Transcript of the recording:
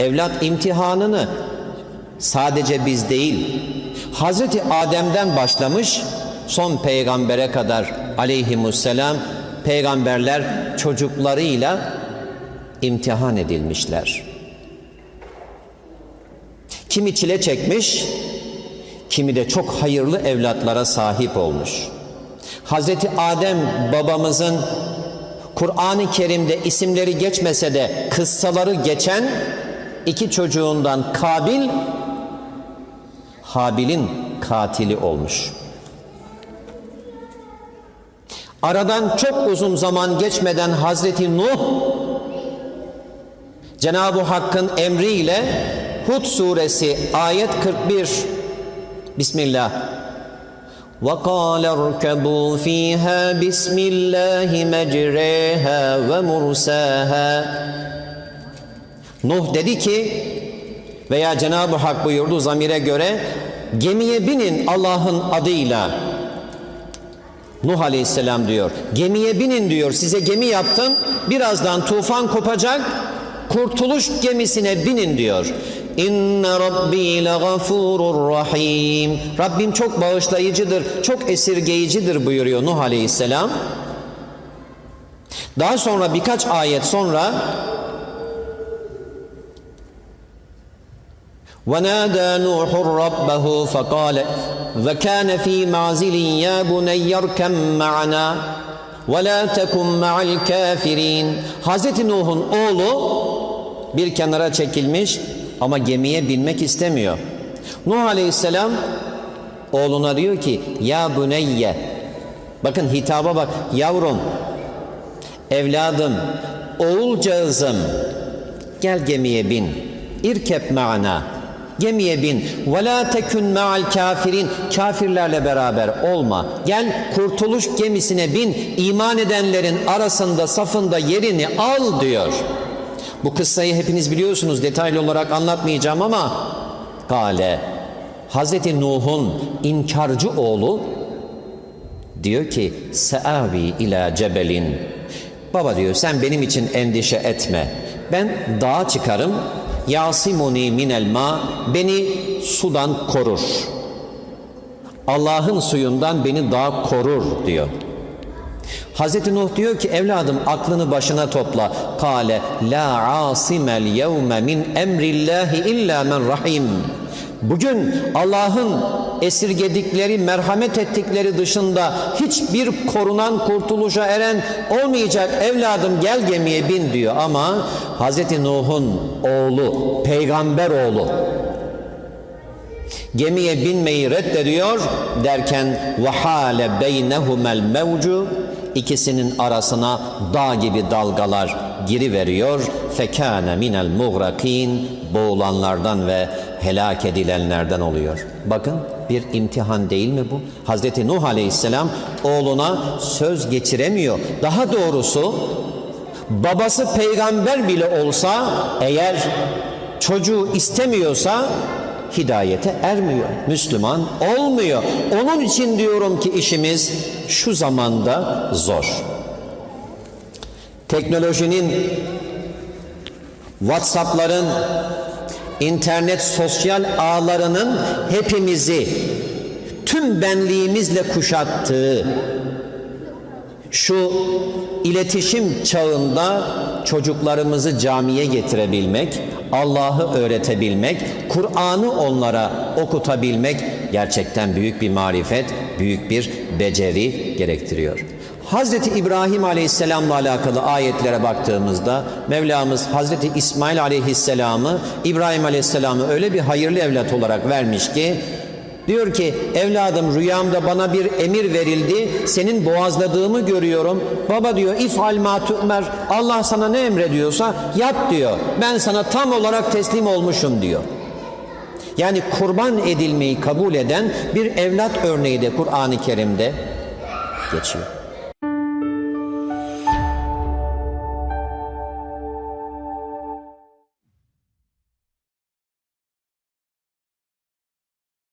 Evlat imtihanını sadece biz değil, Hazreti Adem'den başlamış son peygambere kadar aleyhimusselam peygamberler çocuklarıyla imtihan edilmişler. Kimi çile çekmiş, kimi de çok hayırlı evlatlara sahip olmuş. Hazreti Adem babamızın Kur'an-ı Kerim'de isimleri geçmese de kıssaları geçen iki çocuğundan Kabil Habil'in katili olmuş. Aradan çok uzun zaman geçmeden Hazreti Nuh Cenab-ı Hakk'ın emriyle Hud suresi ayet 41 Bismillah وقال اركبوا فيها بسم الله مجريها ومرساها Nuh dedi ki veya Cenab-ı Hak buyurdu zamire göre gemiye binin Allah'ın adıyla Nuh Aleyhisselam diyor gemiye binin diyor size gemi yaptım birazdan tufan kopacak kurtuluş gemisine binin diyor İnne Rabbi legafurur rahim. Rabbim çok bağışlayıcıdır, çok esirgeyicidir buyuruyor Nuh Aleyhisselam. Daha sonra birkaç ayet sonra ونادى نوح ربه فقال وكان في معزل يا بني اركب معنا ولا تكن مع الكافرين Hazreti Nuh'un oğlu bir kenara çekilmiş ama gemiye binmek istemiyor. Nuh Aleyhisselam oğluna diyor ki ya buneyye bakın hitaba bak yavrum evladım oğulcağızım gel gemiye bin irkep ma'ana gemiye bin. Ve la tekun ma'al kafirin. Kafirlerle beraber olma. Gel kurtuluş gemisine bin. İman edenlerin arasında safında yerini al diyor. Bu kıssayı hepiniz biliyorsunuz. Detaylı olarak anlatmayacağım ama Kale. Hazreti Nuh'un inkarcı oğlu diyor ki Seavi ila cebelin. Baba diyor sen benim için endişe etme. Ben dağa çıkarım. Yasimuni minel ma beni sudan korur. Allah'ın suyundan beni dağ korur diyor. Hazreti Nuh diyor ki evladım aklını başına topla. Kale la asimel yevme min emrillahi illa men rahim. Bugün Allah'ın esirgedikleri, merhamet ettikleri dışında hiçbir korunan, kurtuluşa eren olmayacak evladım gel gemiye bin diyor. Ama Hazreti Nuh'un oğlu, peygamber oğlu gemiye binmeyi reddediyor derken vahale beynehumel mevcu ikisinin arasına dağ gibi dalgalar giri veriyor fekane minel muğrakin boğulanlardan ve helak edilenlerden oluyor. Bakın bir imtihan değil mi bu? Hazreti Nuh Aleyhisselam oğluna söz geçiremiyor. Daha doğrusu babası peygamber bile olsa eğer çocuğu istemiyorsa hidayete ermiyor. Müslüman olmuyor. Onun için diyorum ki işimiz şu zamanda zor. Teknolojinin, WhatsApp'ların, internet sosyal ağlarının hepimizi tüm benliğimizle kuşattığı şu iletişim çağında çocuklarımızı camiye getirebilmek, Allah'ı öğretebilmek, Kur'an'ı onlara okutabilmek gerçekten büyük bir marifet, büyük bir beceri gerektiriyor. Hazreti İbrahim Aleyhisselam'la alakalı ayetlere baktığımızda Mevlamız Hazreti İsmail Aleyhisselam'ı İbrahim Aleyhisselam'ı öyle bir hayırlı evlat olarak vermiş ki Diyor ki evladım rüyamda bana bir emir verildi. Senin boğazladığımı görüyorum. Baba diyor ifal ma tu'mer. Allah sana ne emrediyorsa yap diyor. Ben sana tam olarak teslim olmuşum diyor. Yani kurban edilmeyi kabul eden bir evlat örneği de Kur'an-ı Kerim'de geçiyor.